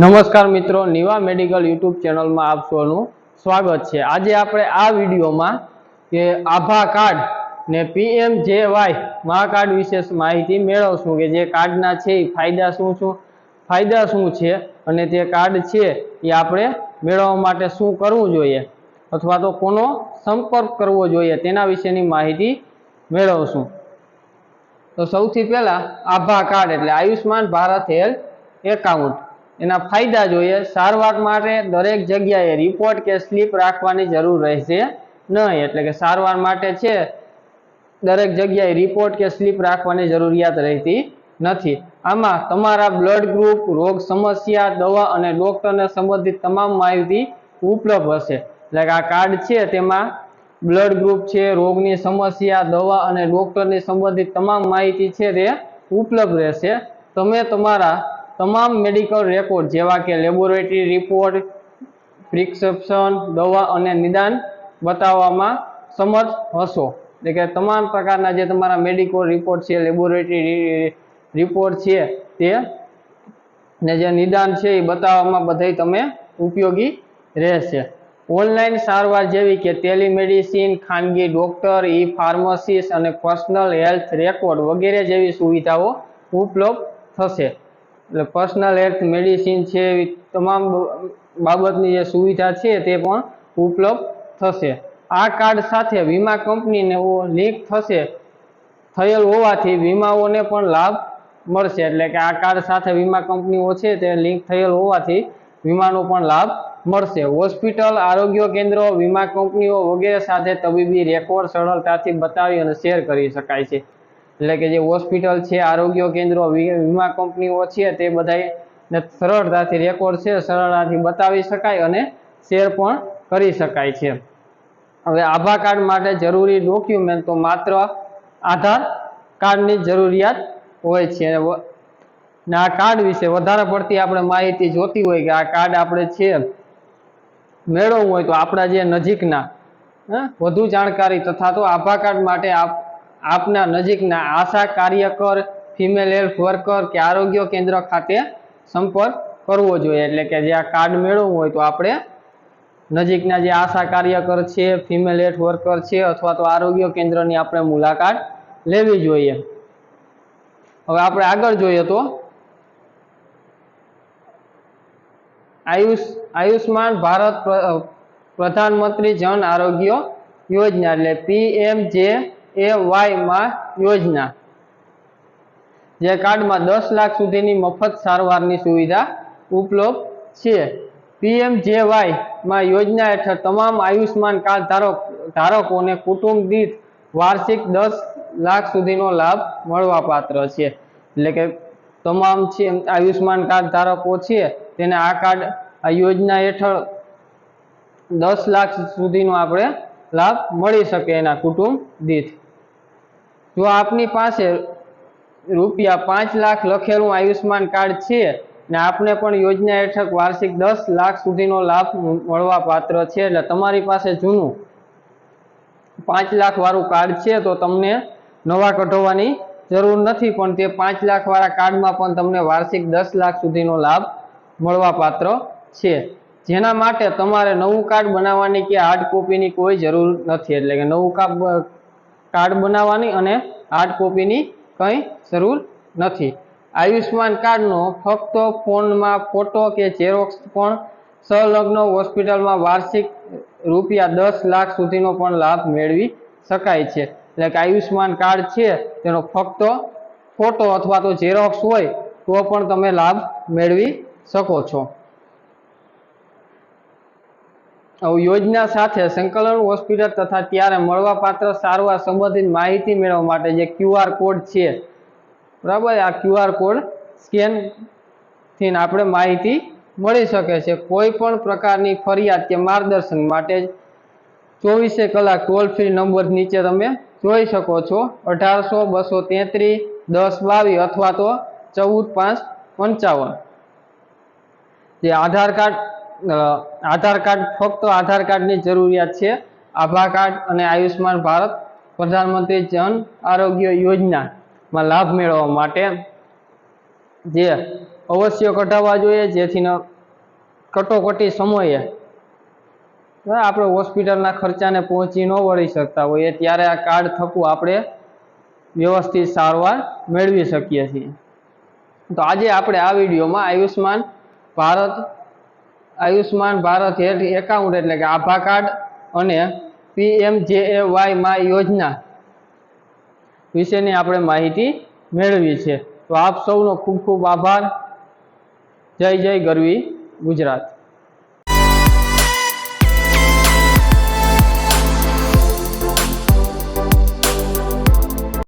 નમસ્કાર મિત્રો, Niva medical YouTube ચેનલમાં આપ સૌનું સ્વાગત છે. આજે આપણે આ વિડીયોમાં કે આભા કાર્ડ ને PM J Y Maa card વિશે માહિતી મેળવશું કે જે કાર્ડના છે એ ફાયદા શું શું ફાયદા શું છે અને તે કાર્ડ છે એ આપણે મેળવવા માટે શું કરવું જોઈએ અથવા તો કોનો સંપર્ક કરવો જોઈએ તેના વિશેની માહિતી મેળવશું. તો સૌથી પહેલાં આભા કાર્ડ એટલે આયુષ્માન ભારત હેલ્થ એકાઉન્ટ. એના ફાયદા જોઈએ. સારવાર માટે દરેક જગ્યાએ રિપોર્ટ કે સ્લીપ રાખવાની જરૂર રહેશે નહીં. એટલે કે સારવાર માટે છે, દરેક જગ્યાએ રિપોર્ટ કે સ્લીપ રાખવાની જરૂરિયાત રહેતી નથી. આમાં તમારા બ્લડ ગ્રુપ રોગ સમસ્યા, દવા અને ડોક્ટરને સંબંધિત તમામ માહિતી ઉપલબ્ધ હશે. એટલે કે આ કાર્ડ છે, તેમાં બ્લડ ગ્રુપ છે, રોગની સમસ્યા, દવા અને ડોક્ટરની સંબંધિત તમામ માહિતી છે તે ઉપલબ્ધ રહેશે. તમે તમારા તમામ મેડિકલ રેકોર્ડ જેવા કે લેબોરેટરી રિપોર્ટ, પ્રિસ્ક્રિપ્શન, દવા અને નિદાન બતાવવામાં સમર્થ હશો. એટલે કે તમામ પ્રકારના જે તમારા મેડિકલ રિપોર્ટ છે, લેબોરેટરી રિપોર્ટ છે તે ને જે નિદાન છે એ બતાવવામાં બધાય તમે ઉપયોગી રહેશે. ઓનલાઈન સારવાર જેવી કે ટેલિમેડિસિન, ખાનગી ડોક્ટર ઈ ફાર્મસીસ અને પર્સનલ હેલ્થ રેકોર્ડ વગેરે જેવી સુવિધાઓ ઉપલબ્ધ થશે. એટલે પર્સનલ હેલ્થ મેડિસિન છે એવી તમામ બાબતની જે સુવિધા છે તે પણ ઉપલબ્ધ થશે. આ કાર્ડ સાથે વીમા કંપનીને લિંક થશે. થયેલ હોવાથી વીમાઓને પણ લાભ મળશે. એટલે કે આ કાર્ડ સાથે વીમા કંપનીઓ છે તે લિંક થયેલ હોવાથી વીમાનો પણ લાભ મળશે. હોસ્પિટલ, આરોગ્ય કેન્દ્રો, વીમા કંપનીઓ વગેરે સાથે તબીબી રેકોર્ડ સરળતાથી બતાવી અને શેર કરી શકાય છે. એટલે કે જે હોસ્પિટલ છે, આરોગ્ય કેન્દ્રો વીમા કંપનીઓ છે, તે બધાને સરળતાથી રેકોર્ડ છે, સરળતાથી બતાવી શકાય અને શેર પણ કરી શકાય છે. હવે આભા કાર્ડ માટે જરૂરી ડોક્યુમેન્ટ તો માત્ર આધાર કાર્ડની જરૂરિયાત હોય છે. અને આ કાર્ડ વિશે વધારે પડતી આપણે માહિતી જોતી હોય કે આ કાર્ડ આપણે છે, મેળવવું હોય તો આપણા જે નજીકના વધુ જાણકારી તથા તો આભા કાર્ડ માટે આપ આપના નજીકના આશા કાર્યકર ફિમેલ હેલ્થ વર્કર કે આરોગ્ય કેન્દ્ર ખાતે સંપર્ક કરવો જોઈએ. એટલે કે જે આ કાર્ડ મેળવવું હોય તો આપણે નજીકના જે આશા કાર્યકર છે ફિમેલ હેલ્થ વર્કર છે અથવા તો આરોગ્ય કેન્દ્રની આપણે મુલાકાત લેવી જોઈએ. હવે આપણે આગળ જોઈએ તો આયુષ આયુષ્માન ભારત પ્ર- પ્રધાનમંત્રી જન આરોગ્ય યોજના એટલે પીએમ જે એ વાયમાં યોજના. જે કાર્ડમાં દસ લાખ સુધીની મફત સારવારની સુવિધા ઉપલબ્ધ છે. પીએમ જે માં યોજના હેઠળ તમામ આયુષ્માન કાર્ડ ધારક, ધારકોને કુટુંબ દીઠ વાર્ષિક દસ લાખ સુધીનો લાભ મળવા પાત્ર છે. એટલે કે તમામ છે આયુષ્માન કાર્ડ ધારકો છે, તેને આ કાર્ડ, આ યોજના હેઠળ દસ લાખ સુધીનો આપણે લાભ મળી શકે એના કુટુંબ દીઠ. જો આપની પાસે રૂપિયા પાંચ લાખ લખેલું આયુષ્માન કાર્ડ છે ને આપને પણ યોજના હેઠળ વાર્ષિક દસ લાખ સુધીનો લાભ મળવા પાત્ર છે એટલે તમારી પાસે જૂનું પાંચ લાખ વાળું કાર્ડ છે તો તમને નવા કઢાવવાની જરૂર નથી, પણ તે પાંચ લાખ વાળા કાર્ડમાં પણ તમને વાર્ષિક દસ લાખ સુધીનો લાભ મળવા પાત્ર છે. જેના માટે તમારે નવું કાર્ડ બનાવવાની કે હાર્ડ કોપીની કોઈ જરૂર નથી, એટલે કે નવું કા- કાર્ડ બનાવવાની અને હાર્ડ કોપીની કંઈ જરૂર નથી. આયુષ્માન કાર્ડનો ફક્ત ફોનમાં ફોટો કે ઝેરોક્સ પણ સંલગ્ન હોસ્પિટલમાં વાર્ષિક રૂપિયા દસ લાખ સુધીનો પણ લાભ મેળવી શકાય છે. એટલે કે આયુષ્માન કાર્ડ છે, તેનો ફક્ત ફોટો અથવા તો ઝેરોક્સ હોય, તો પણ તમે લાભ મેળવી શકો છો હવે યોજના સાથે સંકલન હોસ્પિટલ તથા ત્યારે મળવાપાત્ર સારવાર સંબંધિત માહિતી મેળવવા માટે જે ક્યુઆર કોડ છે, બરાબર? આ ક્યુઆર કોડ સ્કેનથી આપણે માહિતી મળી શકે છે. કોઈ પણ પ્રકારની ફરિયાદ કે માર્ગદર્શન માટે ચોવીસે કલાક ટોલ ફ્રી નંબર નીચે તમે જોઈ શકો છો. અઢારસો, બસો તેત્રીસ દસ, બાવીસ અથવા તો ચૌદ, પાંચ, પંચાવન. જે આધાર કાર્ડ આધાર કાર્ડ, ફક્ત આધાર કાર્ડની જરૂરિયાત છે. આભા કાર્ડ અને આયુષ્માન ભારત, પ્રધાનમંત્રી જન આરોગ્ય યોજનામાં લાભ મેળવવા માટે જે અવશ્ય કઢાવવા જોઈએ. જેથી કટોકટી સમયે આપણે હોસ્પિટલના ખર્ચાને પહોંચી ન વળી શકતા હોઈએ, ત્યારે આ કાર્ડ થકું આપણે વ્યવસ્થિત સારવાર મેળવી શકીએ છીએ. તો આજે આપણે આ વિડીયોમાં આયુષ્માન ભારત આયુષ્માન ભારત હેઠ એકાઉન્ટ એટલે કે આભા કાર્ડ અને પીએમજેએવાય વાય યોજના વિશેની આપણે માહિતી મેળવી છે. તો આપ સૌનો ખૂબ ખૂબ આભાર. જય જય ગરવી ગુજરાત.